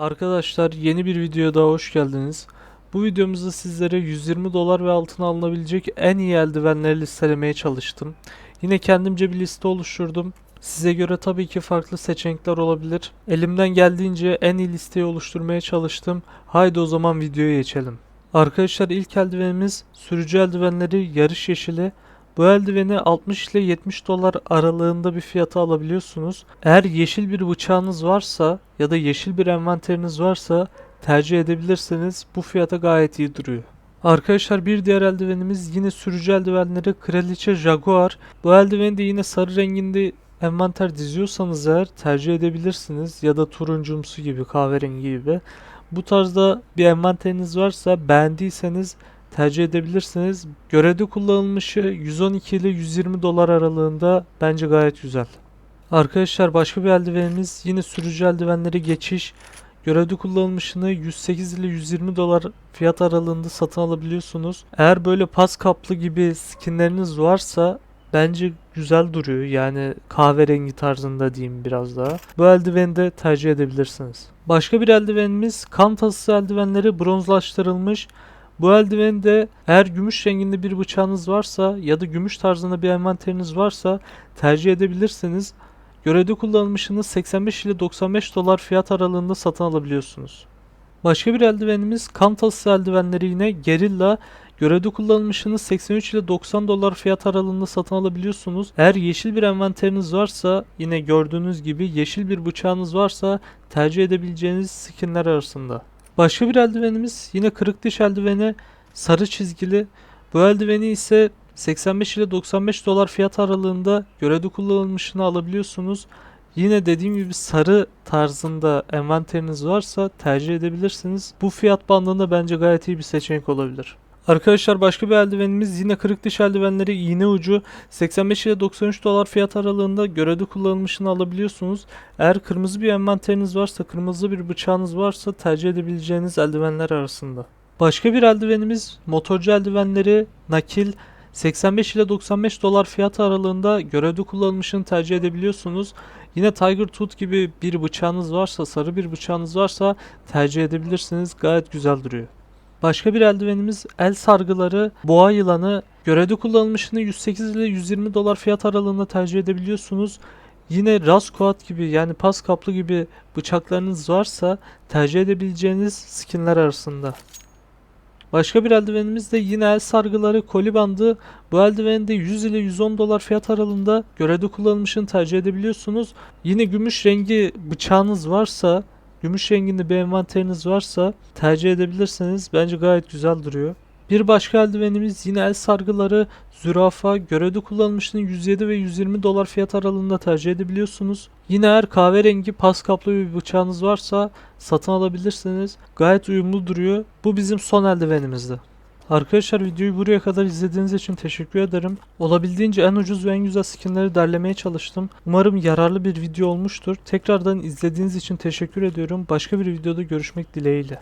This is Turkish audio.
Arkadaşlar yeni bir videoya daha hoş geldiniz. Bu videomuzda sizlere 120 dolar ve altına alınabilecek en iyi eldivenleri listelemeye çalıştım. Yine kendimce bir liste oluşturdum. Size göre tabii ki farklı seçenekler olabilir. Elimden geldiğince en iyi listeyi oluşturmaya çalıştım. Haydi o zaman videoya geçelim. Arkadaşlar ilk eldivenimiz sürücü eldivenleri yarış yeşili. Bu eldiveni 60 ile 70 dolar aralığında bir fiyata alabiliyorsunuz. Eğer yeşil bir bıçağınız varsa ya da yeşil bir envanteriniz varsa tercih edebilirsiniz. Bu fiyata gayet iyi duruyor. Arkadaşlar bir diğer eldivenimiz yine sürücü eldivenleri Kraliçe Jaguar. Bu eldiveni de yine sarı renginde envanter diziyorsanız eğer tercih edebilirsiniz ya da turuncumsu gibi kahverengi gibi. Bu tarzda bir envanteriniz varsa beğendiyseniz tercih edebilirsiniz. Görevde kullanılmışı 112 ile 120 dolar aralığında bence gayet güzel. Arkadaşlar başka bir eldivenimiz yine sürücü eldivenleri geçiş. Görevde kullanılmışını 108 ile 120 dolar fiyat aralığında satın alabiliyorsunuz. Eğer böyle pas kaplı gibi skinleriniz varsa bence güzel duruyor. Yani kahverengi tarzında diyeyim biraz daha. Bu eldiveni de tercih edebilirsiniz. Başka bir eldivenimiz kan tasısı eldivenleri bronzlaştırılmış. Bu eldiven de eğer gümüş renginde bir bıçağınız varsa ya da gümüş tarzında bir envanteriniz varsa tercih edebilirsiniz. Görevde kullanılmışını 85 ile 95 dolar fiyat aralığında satın alabiliyorsunuz. Başka bir eldivenimiz kan eldivenleri yine Gerilla. Görevde kullanılmışını 83 ile 90 dolar fiyat aralığında satın alabiliyorsunuz. Eğer yeşil bir envanteriniz varsa yine gördüğünüz gibi yeşil bir bıçağınız varsa tercih edebileceğiniz skinler arasında. Başka bir eldivenimiz yine kırık diş eldiveni sarı çizgili. Bu eldiveni ise 85 ile 95 dolar fiyat aralığında görevde kullanılmışını alabiliyorsunuz. Yine dediğim gibi sarı tarzında envanteriniz varsa tercih edebilirsiniz. Bu fiyat bandında bence gayet iyi bir seçenek olabilir. Arkadaşlar başka bir eldivenimiz yine kırık diş eldivenleri iğne ucu 85 ile 93 dolar fiyat aralığında görevde kullanılmışını alabiliyorsunuz. Eğer kırmızı bir envanteriniz varsa, kırmızı bir bıçağınız varsa tercih edebileceğiniz eldivenler arasında. Başka bir eldivenimiz motorcu eldivenleri nakil 85 ile 95 dolar fiyat aralığında görevde kullanılmışını tercih edebiliyorsunuz. Yine Tiger Tooth gibi bir bıçağınız varsa, sarı bir bıçağınız varsa tercih edebilirsiniz. Gayet güzel duruyor. Başka bir eldivenimiz el sargıları, boğa yılanı. Görevde kullanılmışını 108 ile 120 dolar fiyat aralığında tercih edebiliyorsunuz. Yine Rasquat gibi yani pas kaplı gibi bıçaklarınız varsa tercih edebileceğiniz skinler arasında. Başka bir eldivenimiz de yine el sargıları koli bandı. Bu eldiveni de 100 ile 110 dolar fiyat aralığında görevde kullanılmışını tercih edebiliyorsunuz. Yine gümüş rengi bıçağınız varsa, gümüş renginde bir envanteriniz varsa tercih edebilirsiniz. Bence gayet güzel duruyor. Bir başka eldivenimiz yine el sargıları zürafa görevde kullanılmışını 107 ve 120 dolar fiyat aralığında tercih edebiliyorsunuz. Yine eğer kahverengi pas kaplı bir bıçağınız varsa satın alabilirsiniz. Gayet uyumlu duruyor. Bu bizim son eldivenimizdi. Arkadaşlar videoyu buraya kadar izlediğiniz için teşekkür ederim. Olabildiğince en ucuz ve en güzel skinleri derlemeye çalıştım. Umarım yararlı bir video olmuştur. Tekrardan izlediğiniz için teşekkür ediyorum. Başka bir videoda görüşmek dileğiyle.